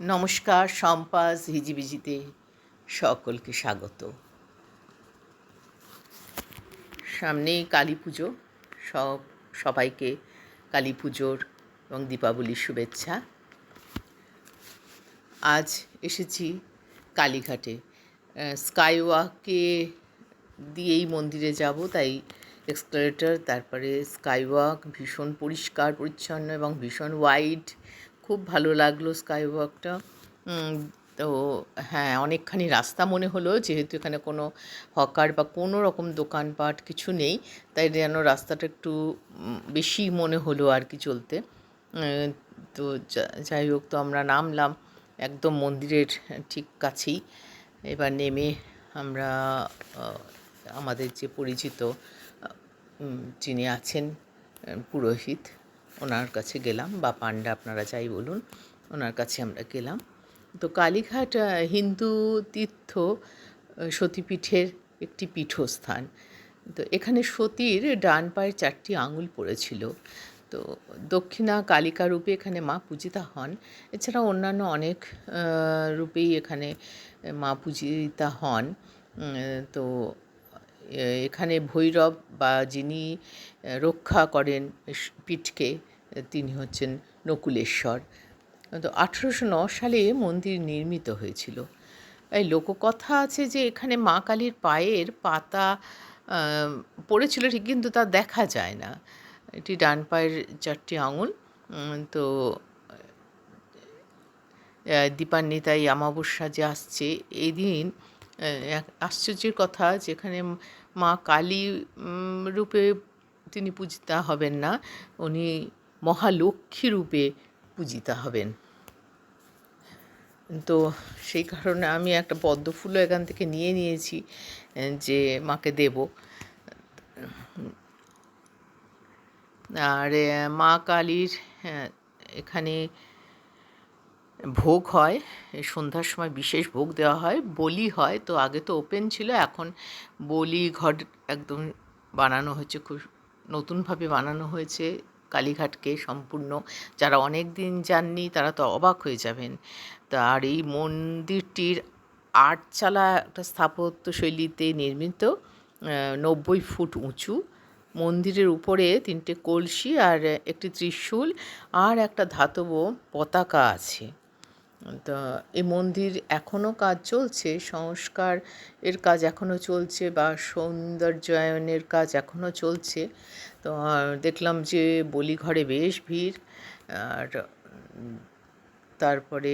নমস্কার, সম্পাস, হিজিবিজিতে সকলকে স্বাগত। সামনেই কালী পুজো, সব, সবাইকে কালী পুজোর এবং দীপাবলির শুভেচ্ছা। আজ এসেছি কালীঘাটে। স্কাই ওয়াকে দিয়েই মন্দিরে যাব, তাই এক্সকালেটার তারপরে স্কাই ওয়াক ভীষণ পরিষ্কার, পরিচ্ছন্ন এবং ভীষণ ওয়াইড খুব ভালো লাগল স্কাই ওয়াকটা তো হ্যাঁ অনেকখানি রাস্তা মনে হলো, যেহেতু এখানে কোনো হকার বা কোনো রকম দোকানপাট কিছু নেই, তাই যেন রাস্তাটা একটু বেশি মনে হলো আর কি চলতে। তো যাই হোক, তো আমরা নামলাম একদম মন্দিরের ঠিক কাছেই। এবার নেমে আমরা আমাদের যে পরিচিত যিনি আছেন পুরোহিত ওনার কাছে গেলাম। বা পান্ডা আপনারা যাই বলুন, ওনার কাছে আমরা গেলাম। তো কালীঘাট হিন্দু তীর্থ সতীপীঠের একটি পীঠস্থান। তো এখানে সতীর ডান পায়ের চারটি আঙুল পড়েছিল। তো দক্ষিণা কালিকা রূপে এখানে মা পূজিতা হন। এছাড়া অন্যান্য অনেক রূপেই এখানে মা পূজিতা হন। তো এখানে ভৈরব বা যিনি রক্ষা করেন পীঠকে তিনি হচ্ছেন নকুলেশ্বর। তো আঠেরোশো ন সালে মন্দির নির্মিত হয়েছিল। এই লোককথা আছে যে এখানে মা কালীর পায়ের পাতা পড়েছিল ঠিক কিন্তু তা দেখা যায় না। এটি ডান পায়ের চারটি আঙুল তো আহ, দীপান্বিতাই অমাবস্যা যে আসছে এই দিন এক আশ্চর্যের কথা যেখানে মা কালী রূপে তিনি পূজিতা হবেন না, উনি মহালক্ষ্মী রূপে পূজিতা হবেন। তো সেই কারণে আমি একটা পদ্ম ফুলও এখান থেকে নিয়ে নিয়েছি যে মাকে দেব। আর মা কালীর এখানে ভোগ হয়, সন্ধ্যার সময় বিশেষ ভোগ দেওয়া হয়, বলি হয়, তো আগে তো ওপেন ছিল, এখন বলি ঘট একদম বানানো হয়েছে, খুব নতুনভাবে বানানো হয়েছে, কালীঘাটকে সম্পূর্ণ। যারা অনেক দিন যাননি, তারা তো অবাক হয়ে যাবেন। তা আর এই মন্দিরটির আটচালা একটা স্থাপত্য শৈলীতে নির্মিত নব্বই ফুট উঁচু। মন্দিরের উপরে তিনটে কলসি আর একটি ত্রিশূল আর একটা ধাতব পতাকা আছে। তা এ মন্দির এখনও কাজ চলছে, সংস্কার এর কাজ এখনও চলছে বা সৌন্দর্যায়নের কাজ এখনও চলছে। তো দেখলাম যে বলিঘরে বেশ ভিড়, আর তারপরে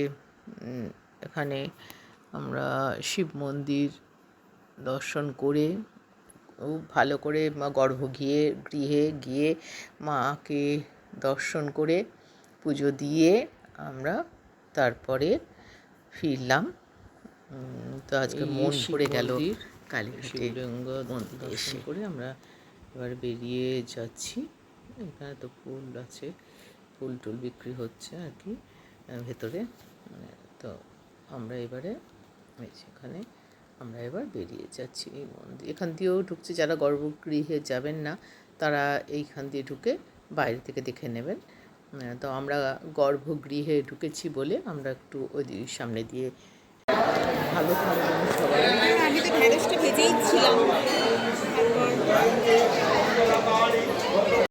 এখানে আমরা শিব মন্দির দর্শন করে খুব ভালো করে মা গর্ভ গিয়ে গৃহে গিয়ে মাকে দর্শন করে পুজো দিয়ে আমরা তারপরে ফিরলাম। তো আজকে মন ভরে গেল শিবলিঙ্গ দর্শন এসে। করে আমরা এবার বেরিয়ে যাচ্ছি। এখানে তো ফুল আছে ফুল টুল বিক্রি হচ্ছে আর কি ভেতরে। মানে তো আমরা এবারে এই সেখানে আমরা এবার বেরিয়ে যাচ্ছি এই মন্দির। এখান দিয়েও ঢুকছে যারা গর্ভগৃহে যাবেন না তারা এইখান দিয়ে ঢুকে বাইরে থেকে দেখে নেবেন। হ্যাঁ, তো আমরা গর্ভগৃহে ঢুকেছি বলে আমরা একটু ওই সামনে দিয়ে ভালো খাবার